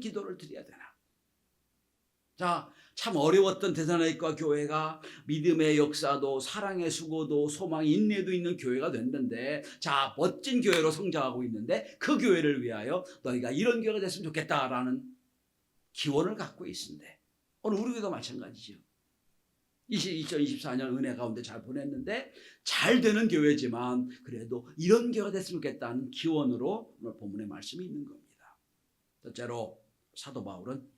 기도를 드려야 되나? 자, 참 어려웠던 대산의과 교회가 믿음의 역사도 사랑의 수고도 소망 인내도 있는 교회가 됐는데 자 멋진 교회로 성장하고 있는데 그 교회를 위하여 너희가 이런 교회가 됐으면 좋겠다라는 기원을 갖고 있습니다. 오늘 우리 교회도 마찬가지죠. 2024년 은혜 가운데 잘 보냈는데 잘 되는 교회지만 그래도 이런 교회가 됐으면 좋겠다는 기원으로 오늘 본문의 말씀이 있는 겁니다. 첫째로 사도 바울은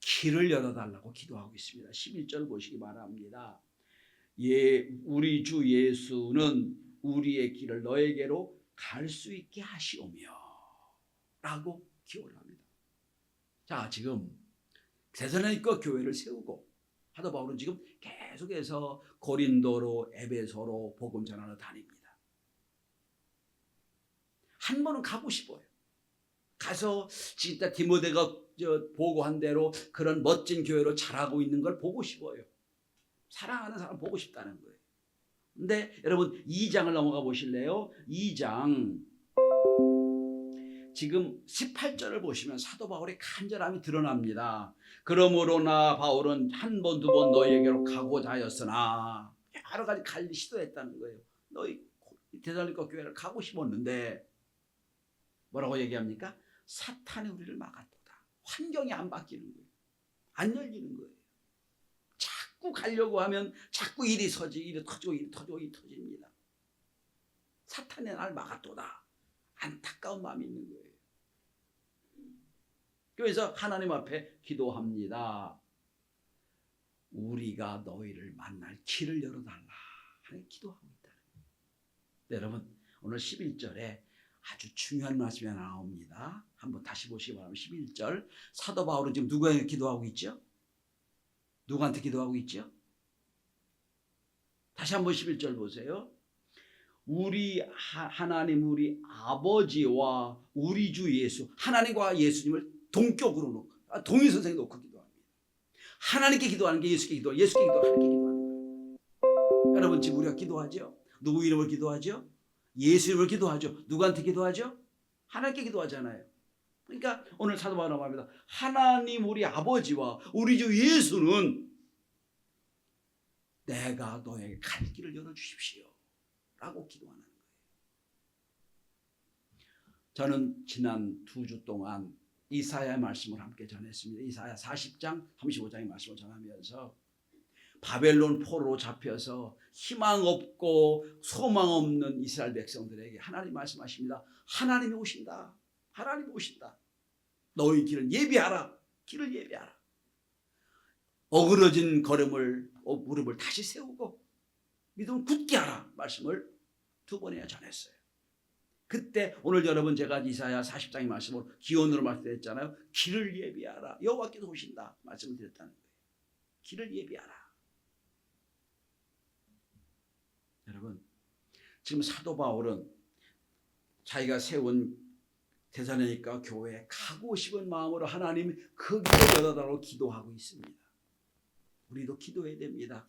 길을 열어달라고 기도하고 있습니다. 11절 보시기 바랍니다. 예, 우리 주 예수는 우리의 길을 너에게로 갈 수 있게 하시오며 라고 기원을 합니다. 자, 지금 대선의과 교회를 세우고 사도 바울은 지금 계속해서 고린도로 에베소로 복음 전하러 다닙니다. 한 번은 가고 싶어요. 가서 진짜 디모데가 저 보고한 대로 그런 멋진 교회로 자라고 있는 걸 보고 싶어요. 사랑하는 사람 보고 싶다는 거예요. 근데 여러분 2장을 넘어가 보실래요? 2장 지금 18절을 보시면 사도 바울의 간절함이 드러납니다. 그러므로 나 바울은 한 번 두 번 너희에게로 가고자 하였으나 여러 가지 갈 시도했다는 거예요. 너희 대살리과 교회를 가고 싶었는데 뭐라고 얘기합니까? 사탄이 우리를 막았도다. 환경이 안 바뀌는 거예요. 안 열리는 거예요. 자꾸 가려고 하면 자꾸 일이 서지, 일이 터지고 일이 터지고 일이 터집니다. 사탄이 날 막았도다. 안타까운 마음이 있는 거예요. 그래서 하나님 앞에 기도합니다. 우리가 너희를 만날 길을 열어달라. 하는 기도하고 있다. 여러분, 오늘 11절에 아주 중요한 말씀이 나옵니다. 한번 다시 보시기 바랍니다. 11절. 사도 바울은 지금 누구에게 기도하고 있죠? 누구한테 기도하고 있죠? 다시 한번 11절 보세요. 우리 하, 나님 우리 아버지와 우리 주 예수 하나님과 예수님을 동격으로 놓고 아, 동의 선생이 놓고 기도합니다. 하나님께 기도하는 게 예수께 기도, 예수께 기도, 하나님께 기도하는 거예요. 여러분 지금 우리가 기도하죠? 누구 이름을 기도하죠? 예수 이름을 기도하죠. 누구한테 기도하죠? 하나님께 기도하잖아요. 그러니까 오늘 사도 바울은 말합니다. 하나님 우리 아버지와 우리 주 예수는 내가 너에게 갈 길을 열어 주십시오. 라고 기도하는 거예요. 저는 지난 두 주 동안 이사야의 말씀을 함께 전했습니다. 이사야 40장, 35장의 말씀을 전하면서 바벨론 포로로 잡혀서 희망 없고 소망 없는 이스라엘 백성들에게 하나님 말씀하십니다. 하나님이 오신다. 하나님이 오신다. 너희 길을 예비하라. 길을 예비하라. 어그러진 걸음을 어, 무릎을 다시 세우고 믿음을 굳게 하라. 말씀을 두 번이나 전했어요. 그때 오늘 여러분 제가 이사야 40장의 말씀으로 기원으로 말씀드렸잖아요. 길을 예비하라. 여호와께서 오신다. 말씀을 드렸다는 거예요. 길을 예비하라. 여러분 지금 사도 바울은 자기가 세운 대사내니까 교회에 가고 싶은 마음으로 하나님 그 길을 열어달라고 기도하고 있습니다. 우리도 기도해야 됩니다.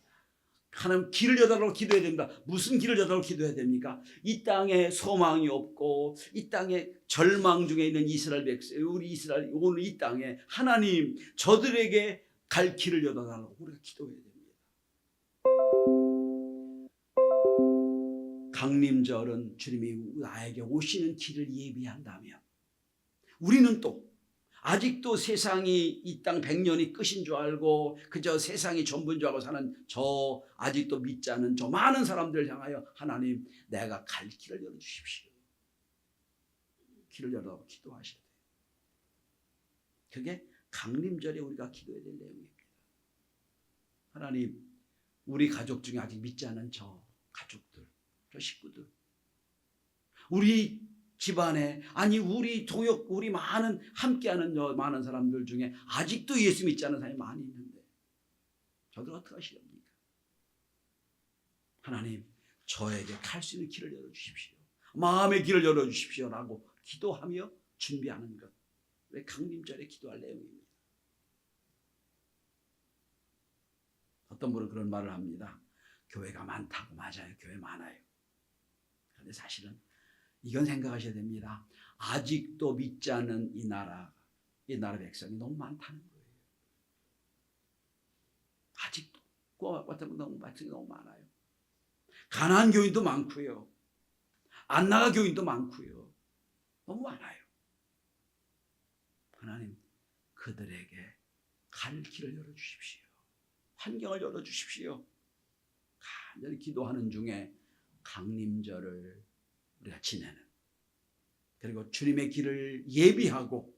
하나님 길을 여달라고 기도해야 됩니다. 무슨 길을 여달라고 기도해야 됩니까? 이 땅에 소망이 없고 이 땅에 절망 중에 있는 이스라엘 백성, 우리 이스라엘 오늘 이 땅에 하나님 저들에게 갈 길을 여달라고 우리가 기도해야 됩니다. 강림절은 주님이 나에게 오시는 길을 예비한다면 우리는 또 아직도 세상이 이 땅 100년이 끝인 줄 알고 그저 세상이 전부인 줄 알고 사는 저 아직도 믿지 않은 저 많은 사람들 향하여 하나님 내가 갈 길을 열어주십시오. 길을 열어 기도하셔야 돼요. 그게 강림절에 우리가 기도해야 될 내용입니다. 하나님 우리 가족 중에 아직 믿지 않은 저 가족들 저 식구들 우리 집안에 아니 우리 동역 우리 많은 함께하는 저 많은 사람들 중에 아직도 예수 믿지 않는 사람이 많이 있는데 저들 어떻게 하시렵니까? 하나님 저에게 갈 수 있는 길을 열어 주십시오. 마음의 길을 열어 주십시오라고 기도하며 준비하는 것. 왜 강림절에 기도할 내용입니다. 어떤 분은 그런 말을 합니다. 교회가 많다고 맞아요. 교회 많아요. 그런데 사실은 이건 생각하셔야 됩니다. 아직도 믿지 않는 이 나라, 이 나라 백성이 너무 많다는 거예요. 아직도 꼬마 같은 너무 백성이 너무 많아요. 가난한 교인도 많고요. 안 나가 교인도 많고요. 너무 많아요. 하나님 그들에게 갈 길을 열어 주십시오. 환경을 열어 주십시오. 간절히 기도하는 중에 강림절을 우리가 지내는 그리고 주님의 길을 예비하고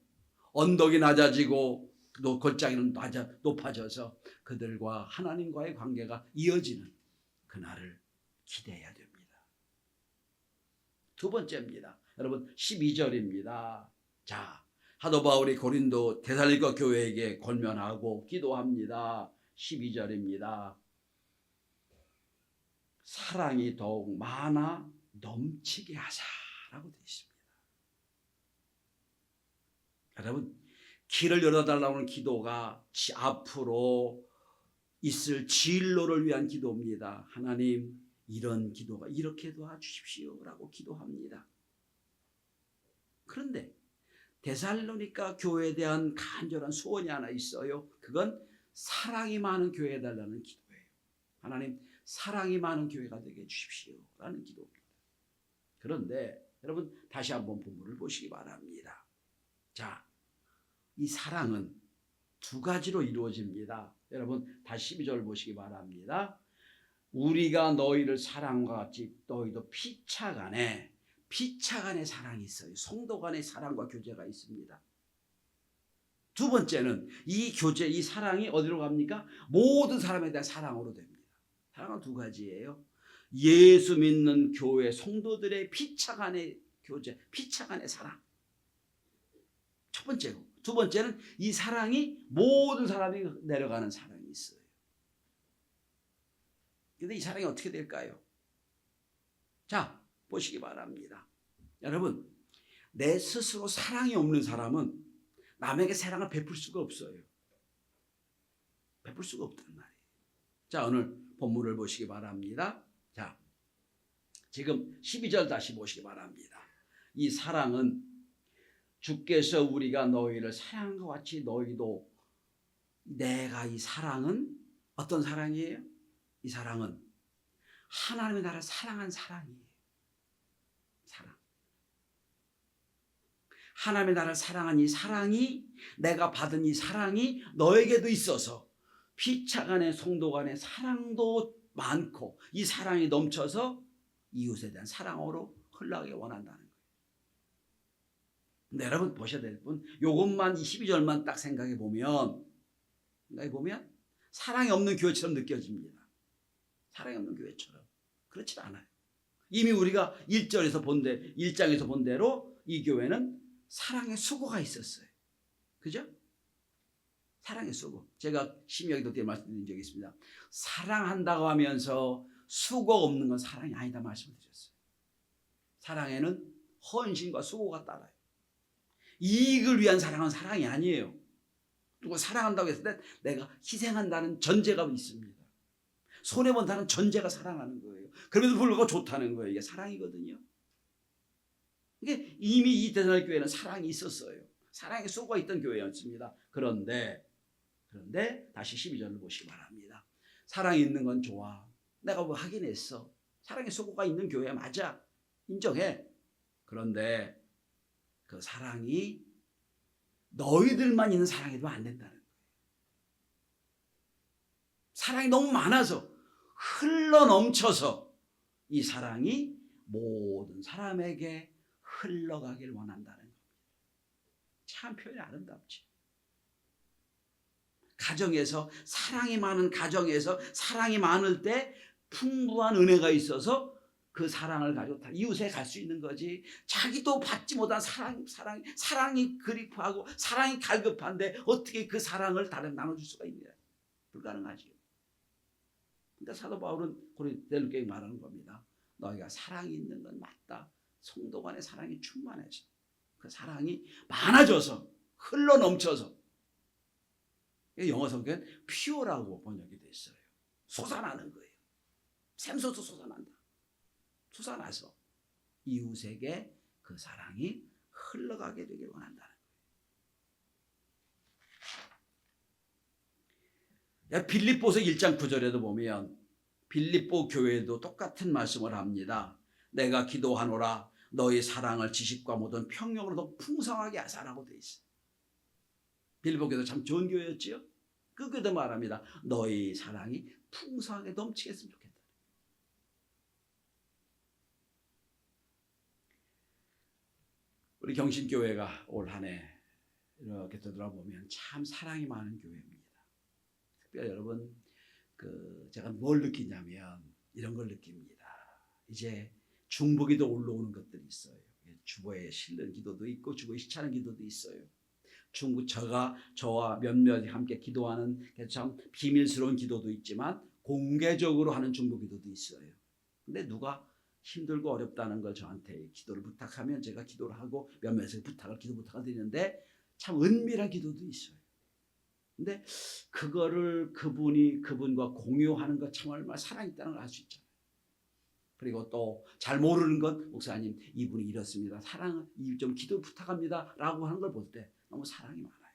언덕이 낮아지고 또 골짜기는 높아져서 그들과 하나님과의 관계가 이어지는 그날을 기대해야 됩니다. 두 번째입니다. 여러분 12절입니다. 자, 하도 바울이 고린도 데살리가 교회에게 권면하고 기도합니다. 12절입니다. 사랑이 더욱 많아 넘치게 하자라고 되어 있습니다. 여러분 길을 열어달라고 하는 기도가 지- 앞으로 있을 진로를 위한 기도입니다. 하나님 이런 기도가 이렇게 도와주십시오라고 기도합니다. 그런데 데살로니가 교회에 대한 간절한 소원이 하나 있어요. 그건 사랑이 많은 교회 해달라는 기도예요. 하나님 사랑이 많은 교회가 되게 해주십시오 라는 기도입니다. 그런데 여러분 다시 한번 본문을 보시기 바랍니다. 자, 이 사랑은 두 가지로 이루어집니다. 여러분 다시 12절 보시기 바랍니다. 우리가 너희를 사랑과 같이 너희도 피차 간에 피차 간의 사랑이 있어요. 성도 간의 사랑과 교제가 있습니다. 두 번째는 이 교제, 이 사랑이 어디로 갑니까? 모든 사람에 대한 사랑으로 됩니다. 사랑은 두 가지예요. 예수 믿는 교회 성도들의 피차간의 교제, 피차간의 사랑. 첫 번째고, 두 번째는 이 사랑이 모든 사람이 내려가는 사랑이 있어요. 근데 이 사랑이 어떻게 될까요? 자, 보시기 바랍니다. 여러분, 내 스스로 사랑이 없는 사람은 남에게 사랑을 베풀 수가 없어요. 베풀 수가 없단 말이에요. 자, 오늘 본문을 보시기 바랍니다. 자, 지금 12절 다시 보시기 바랍니다. 이 사랑은 주께서 우리가 너희를 사랑한 것 같이 너희도 내가 이 사랑은 어떤 사랑이에요? 이 사랑은 하나님의 나라를 사랑한 사랑이에요. 사랑. 하나님의 나라를 사랑한 이 사랑이 내가 받은 이 사랑이 너에게도 있어서 피차 간의 성도 간의 사랑도 많고 이 사랑이 넘쳐서 이웃에 대한 사랑으로 흘러가기 원한다는 거예요. 근데 여러분 보셔야 될 분, 요것만 12절만 딱 생각해 보면, 생각해 보면 사랑이 없는 교회처럼 느껴집니다. 사랑이 없는 교회처럼. 그렇지 않아요. 이미 우리가 1절에서 본 대, 1장에서 본 대로 이 교회는 사랑의 수고가 있었어요. 그죠? 사랑의 수고. 제가 심야기도 때 말씀드린 적이 있습니다. 사랑한다고 하면서 수고 없는 건 사랑이 아니다 말씀을 드렸어요. 사랑에는 헌신과 수고가 따라요. 이익을 위한 사랑은 사랑이 아니에요. 누구 사랑한다고 했을 때 내가 희생한다는 전제가 있습니다. 손해본다는 전제가 사랑하는 거예요. 그럼에도 불구하고 좋다는 거예요. 이게 사랑이거든요. 이게 이미 이 대전의 교회는 사랑이 있었어요. 사랑의 수고가 있던 교회였습니다. 그런데 그런데 다시 12절을 보시기 바랍니다. 사랑이 있는 건 좋아. 내가 뭐 하긴 했어. 사랑의 수고가 있는 교회 맞아. 인정해. 그런데 그 사랑이 너희들만 있는 되면 안 된다는 거예요. 사랑이 너무 많아서 흘러 넘쳐서 이 사랑이 모든 사람에게 흘러가길 원한다는 겁니다. 참 표현이 아름답지. 가정에서 사랑이 많은 가정에서 사랑이 많을 때 풍부한 은혜가 있어서 그 사랑을 가지고 다 이웃에 갈 수 있는 거지. 자기도 받지 못한 사랑, 사랑, 사랑이 그립하고 사랑이 갈급한데 어떻게 그 사랑을 다른 나눠줄 수가 있냐? 불가능하지요. 그러니까 사도 바울은 고린도교에 말하는 겁니다. 너희가 사랑이 있는 건 맞다. 성도 간의 사랑이 충만해서 그 사랑이 많아져서 흘러 넘쳐서 영어 성경엔 퓨어라고 번역이 돼 있어요. 솟아나는 거예요. 샘솟아 솟아난다. 솟아나서 이웃에게 그 사랑이 흘러가게 되길 원한다는 거예요. 빌립보서 1장 9절에도 보면 빌립보 교회도 똑같은 말씀을 합니다. 내가 기도하노라 너희 사랑을 지식과 모든 평명으로 더 풍성하게 하사라고 돼 있어요. 빌립보 교회도 참 좋은 교회였지요. 그 교회도 말합니다. 너희 사랑이 풍성하게 넘치겠으면 좋겠다. 우리 경신교회가 올 한 해 이렇게 되돌아보면 참 사랑이 많은 교회입니다. 특별히 여러분 그 제가 뭘 느끼냐면 이런 걸 느낍니다. 이제 중보기도 올라오는 것들이 있어요. 주보에 실는 기도도 있고 주보에 시차는 기도도 있어요. 중국 저가 저와 몇몇 함께 기도하는 참 비밀스러운 기도도 있지만 공개적으로 하는 중보 기도도 있어요. 근데 누가 힘들고 어렵다는 걸 저한테 기도를 부탁하면 제가 기도를 하고 몇몇에 부탁을 기도 부탁을 드리는데 참 은밀한 기도도 있어요. 근데 그거를 그분이 그분과 공유하는 것 참 얼마나 사랑이 있다는 걸 알 수 있잖아요. 그리고 또 잘 모르는 건 목사님 이분이 이렇습니다. 사랑 좀 기도 부탁합니다라고 하는 걸 볼 때 너무 사랑이 많아요.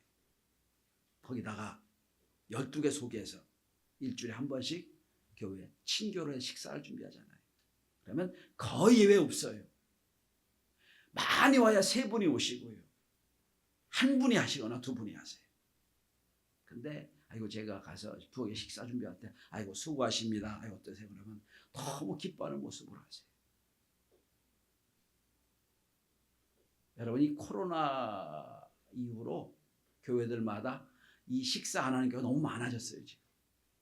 거기다가 12개 속에서 일주일에 한 번씩 교회 친교를 식사를 준비하잖아요. 그러면 거의 예외 없어요. 많이 와야 세 분이 오시고요. 한 분이 하시거나 두 분이 하세요. 근데 아이고 제가 가서 부엌에 식사 준비할 때 아이고 수고하십니다. 아이고 어떠세요? 그러면 너무 기뻐하는 모습으로 하세요. 여러분 이 코로나 이후로 교회들마다 이 식사 안 하는 경우가 너무 많아졌어요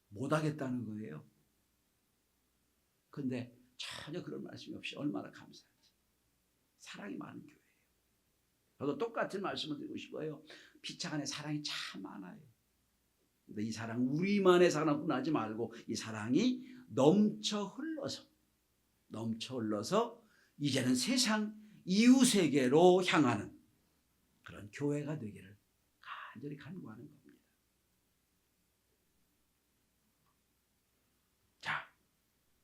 못 하겠다는 거예요. 근데 전혀 그런 말씀이 없이 얼마나 감사한지 사랑이 많은 교회예요. 저도 똑같은 말씀을 드리고 싶어요. 피차 안에 사랑이 참 많아요. 근데 이 사랑 우리만의 사랑뿐 하지 말고 이 사랑이 넘쳐 흘러서 넘쳐 흘러서 이제는 세상 이웃 세계로 향하는 그런 교회가 되기를 간절히 간구하는 겁니다. 자,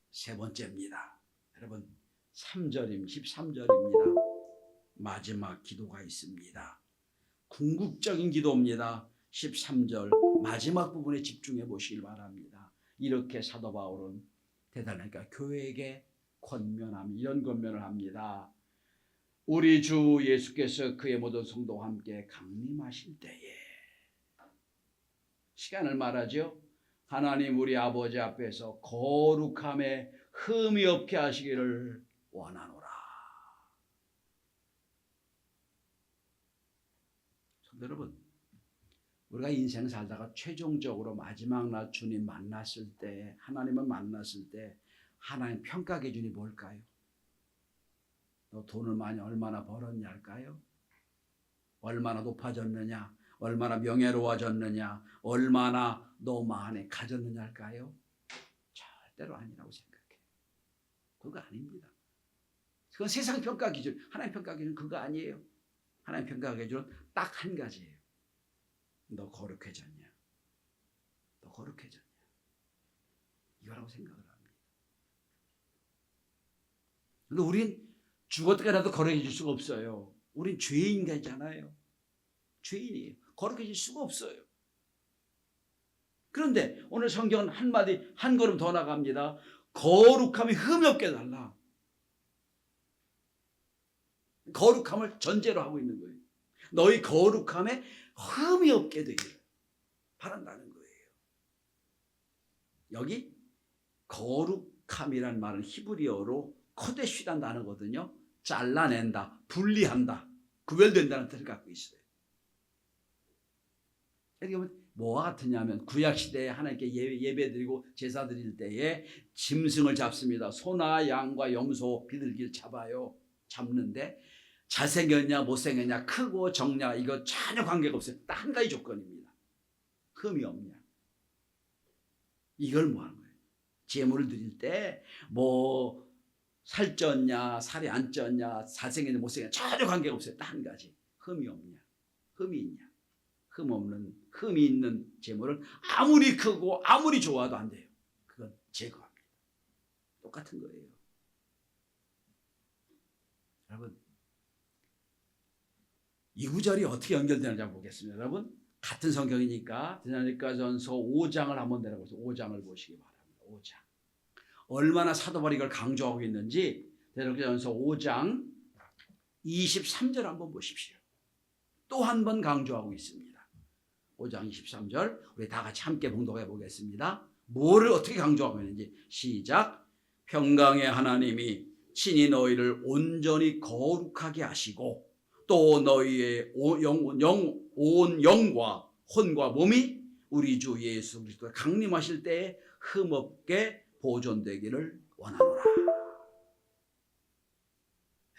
세 번째입니다. 여러분 3절임 13절입니다. 마지막 기도가 있습니다. 궁극적인 기도입니다. 13절 마지막 부분에 집중해 보시길 바랍니다. 이렇게 사도 바울은 대단하니까 교회에게 권면함 이런 권면을 합니다. 우리 주 예수께서 그의 모든 성도와 함께 강림하실 때에 시간을 말하죠. 하나님 우리 아버지 앞에서 거룩함에 흠이 없게 하시기를 원하노라. 성도 여러분, 우리가 인생 살다가 최종적으로 마지막 날 주님 만났을 때, 하나님을 만났을 때 하나님 평가 기준이 뭘까요? 너 돈을 많이 얼마나 벌었냐 할까요? 얼마나 높아졌느냐? 얼마나 명예로워졌느냐? 얼마나 너 마음에 가졌느냐 할까요? 절대로 아니라고 생각해. 그거 아닙니다. 그건 세상 평가 기준, 하나님 평가 기준 그거 아니에요. 하나님 평가 기준은 딱 한 가지예요. 너 거룩해졌냐? 너 거룩해졌냐? 이거라고 생각을 합니다. 근데 우린 죽었더라도 거룩해질 수가 없어요. 우린 죄인이잖아요. 죄인이에요. 거룩해질 수가 없어요. 그런데 오늘 성경은 한마디, 한 걸음 더 나갑니다. 거룩함이 흠이 없게 달라. 거룩함을 전제로 하고 있는 거예요. 너희 거룩함에 흠이 없게 되기를 바란다는 거예요. 여기 거룩함이란 말은 히브리어로 코데쉬란 단어거든요. 잘라낸다, 분리한다, 구별된다는 뜻을 갖고 있어요. 그러니까 뭐와 같으냐면 구약 시대에 하나님께 예배 드리고 제사 드릴 때에 짐승을 잡습니다. 소나 양과 염소, 비둘기를 잡아요. 잡는데 잘생겼냐 못생겼냐 크고 적냐 이거 전혀 관계가 없어요. 딱 한 가지 조건입니다. 흠이 없냐. 이걸 뭐 하는 거예요? 제물을 드릴 때 뭐 살쪘냐 살이 안 쪘냐 잘생겼냐 못생겼냐 전혀 관계가 없어요. 딱 한 가지. 흠이 없냐. 흠이 있냐. 흠 없는 흠이 있는 제물은 아무리 크고 아무리 좋아도 안 돼요. 그건 제거합니다. 똑같은 거예요. 여러분 이 구절이 어떻게 연결되는지 한번 보겠습니다. 여러분 같은 성경이니까 데살로니가전서 5장을 한번 내려보세요. 5장을 보시기 바랍니다. 5장. 얼마나 사도 바울이 이걸 강조하고 있는지 데살로니가전서 5장 23절 한번 보십시오. 또 한 번 강조하고 있습니다. 5장 23절 우리 다 같이 함께 봉독해 보겠습니다. 뭐를 어떻게 강조하고 있는지 시작. 평강의 하나님이 친히 너희를 온전히 거룩하게 하시고 또 너희의 오- 영, 영, 온 영과 혼과 몸이 우리 주 예수 그리스도 강림하실 때에 흠없게 보존되기를 원하노라.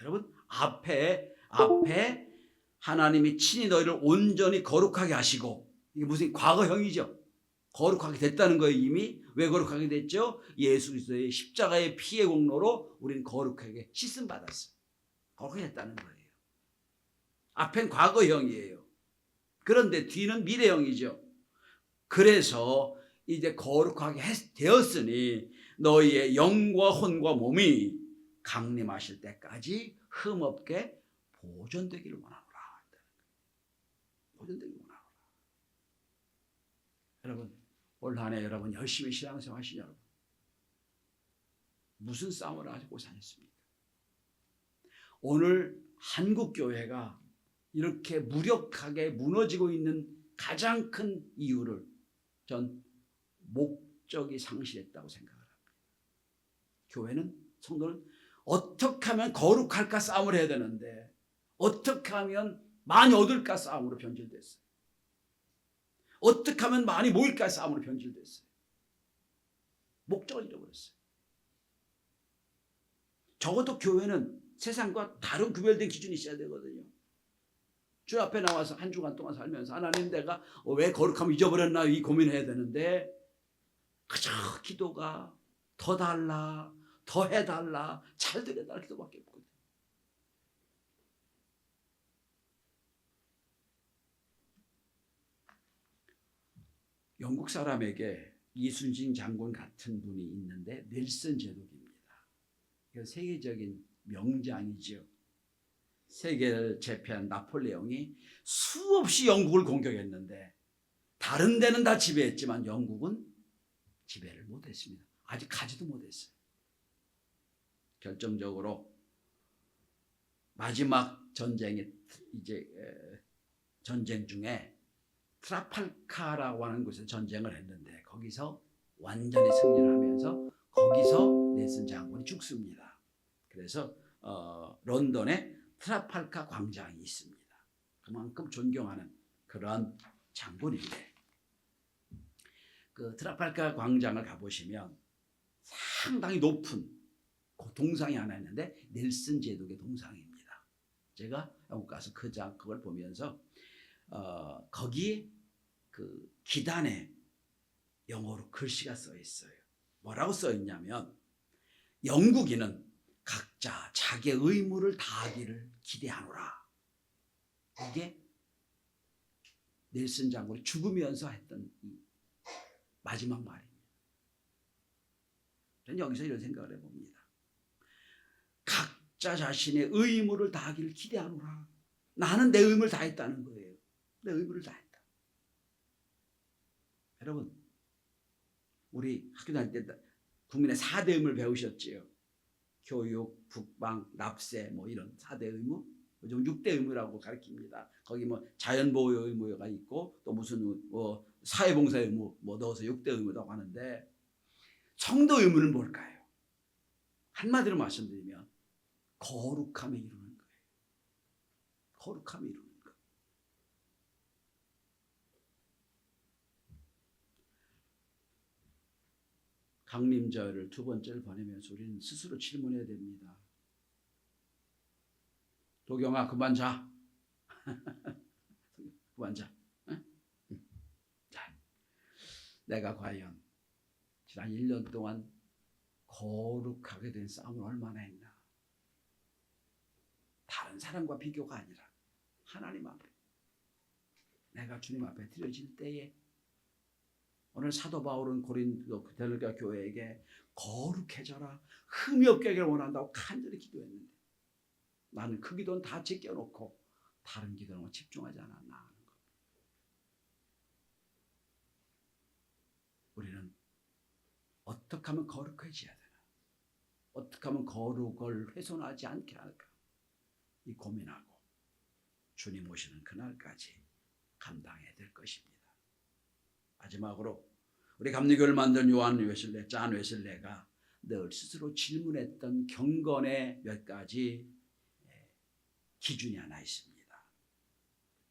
여러분 앞에 앞에 하나님이 친히 너희를 온전히 거룩하게 하시고 이게 무슨 과거형이죠. 거룩하게 됐다는 거예요 이미 왜 거룩하게 됐죠? 예수 그리스도의 십자가의 피의 공로로 우리는 거룩하게 씻음 받았어. 거룩하게 됐다는 거예요. 앞엔 과거형이에요. 그런데 뒤는 미래형이죠. 그래서 이제 거룩하게 했- 되었으니 너희의 영과 혼과 몸이 강림하실 때까지 흠없게 보존되기를 원하노라. 보존되기를 원하노라. 여러분 올 한해 여러분 열심히 신앙생활 하시냐 여러분. 무슨 싸움을 하고 사셨습니까? 오늘 한국 교회가 이렇게 무력하게 무너지고 있는 가장 큰 이유를 전 목적이 상실했다고 생각을 합니다. 교회는 성도는 어떻게 하면 거룩할까 싸움을 해야 되는데 어떻게 하면 많이 얻을까 싸움으로 변질됐어요. 어떻게 하면 많이 모일까 싸움으로 변질됐어요. 목적을 잃어버렸어요. 적어도 교회는 세상과 다른 구별된 기준이 있어야 되거든요. 주 앞에 나와서 한 주간 동안 살면서 하나님 내가 왜 거룩함 잊어버렸나 이 고민해야 되는데 그저 기도가 더 달라 더 해달라 잘 되려달라 기도밖에 없거든. 영국 사람에게 이순신 장군 같은 분이 있는데 넬슨 제독입니다. 세계적인 명장이죠. 세계를 제패한 나폴레옹이 수없이 영국을 공격했는데 다른 데는 다 지배했지만 영국은 지배를 못했습니다. 아직 가지도 못했어요. 결정적으로 마지막 전쟁이 이제 에, 전쟁 중에 트라팔카라고 하는 곳에 전쟁을 했는데 거기서 완전히 승리를 하면서 거기서 넬슨 장군이 죽습니다. 그래서 어, 런던에 트라팔카 광장이 있습니다. 그만큼 존경하는 그런 장군인데 그 트라팔카 광장을 가보시면 상당히 높은 그 동상이 하나 있는데 넬슨 제독의 동상입니다. 제가 영국 가서 그 장 그걸 보면서 어, 거기 그 기단에 영어로 글씨가 써 있어요. 뭐라고 써 있냐면 영국인은 각자 자기의 의무를 다하기를 기대하노라. 이게 넬슨 장군이 죽으면서 했던 이 마지막 말입니다. 저는 여기서 이런 생각을 해봅니다. 각자 자신의 의무를 다하기를 기대하노라. 나는 내 의무를 다했다는 거예요. 내 의무를 다했다. 여러분, 우리 학교 다닐 때 국민의 4대 의무를 배우셨지요. 교육, 국방, 납세 뭐 이런 4대 의무. 요즘 6대 의무라고 가르칩니다. 거기 뭐 자연보호 의무가 있고 또 무슨 뭐 사회봉사 의무 뭐 넣어서 6대 의무라고 하는데 성도 의무는 뭘까요? 한마디로 말씀드리면 거룩함에 이루는 거예요. 거룩함에 이루는 거. 강림절을 두 번째를 보내면서 우리는 스스로 질문해야 됩니다. 도경아 그만 자. 그만 자. 자. 내가 과연 지난 1년 동안 거룩하게 된 싸움을 얼마나 했나? 다른 사람과 비교가 아니라 하나님 앞에 내가 주님 앞에 드려질 때에 오늘 사도 바울은 고린도 그델가 교회에게 거룩해져라 흠이 없게 하기를 원한다고 간절히 기도했는데 나는 그 기도는 다 제껴놓고 다른 기도는 뭐 집중하지 않았나 하는 것 우리는 어떻게 하면 거룩해져야 되나? 어떻게 하면 거룩을 훼손하지 않게 할까? 이 고민하고 주님 오시는 그날까지 감당해야 될 것입니다. 마지막으로 우리 감리교를 만든 요한 웨슬레, 짠 웨슬레가 늘 스스로 질문했던 경건의 몇 가지 예, 기준이 하나 있습니다.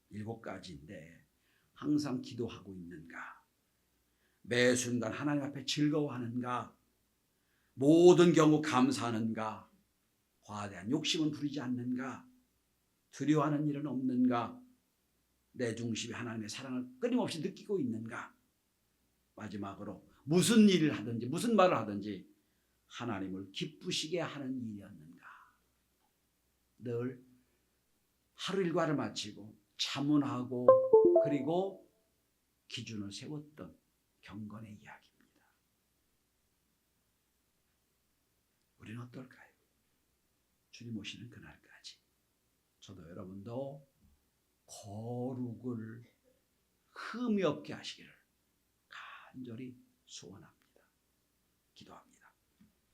일곱 가지인데 항상 기도하고 있는가? 매 순간 하나님 앞에 즐거워하는가? 모든 경우 감사하는가? 과대한 욕심은 부리지 않는가? 두려워하는 일은 없는가? 내 중심에 하나님의 사랑을 끊임없이 느끼고 있는가? 마지막으로 무슨 일을 하든지 무슨 말을 하든지 하나님을 기쁘시게 하는 일이었는가? 늘 하루 일과를 마치고 자문하고 그리고 기준을 세웠던 경건의 이야기입니다. 우리는 어떨까요? 주님 오시는 그날까지 저도 여러분도 거룩을 흠이 없게 하시기를 간절히 소원합니다.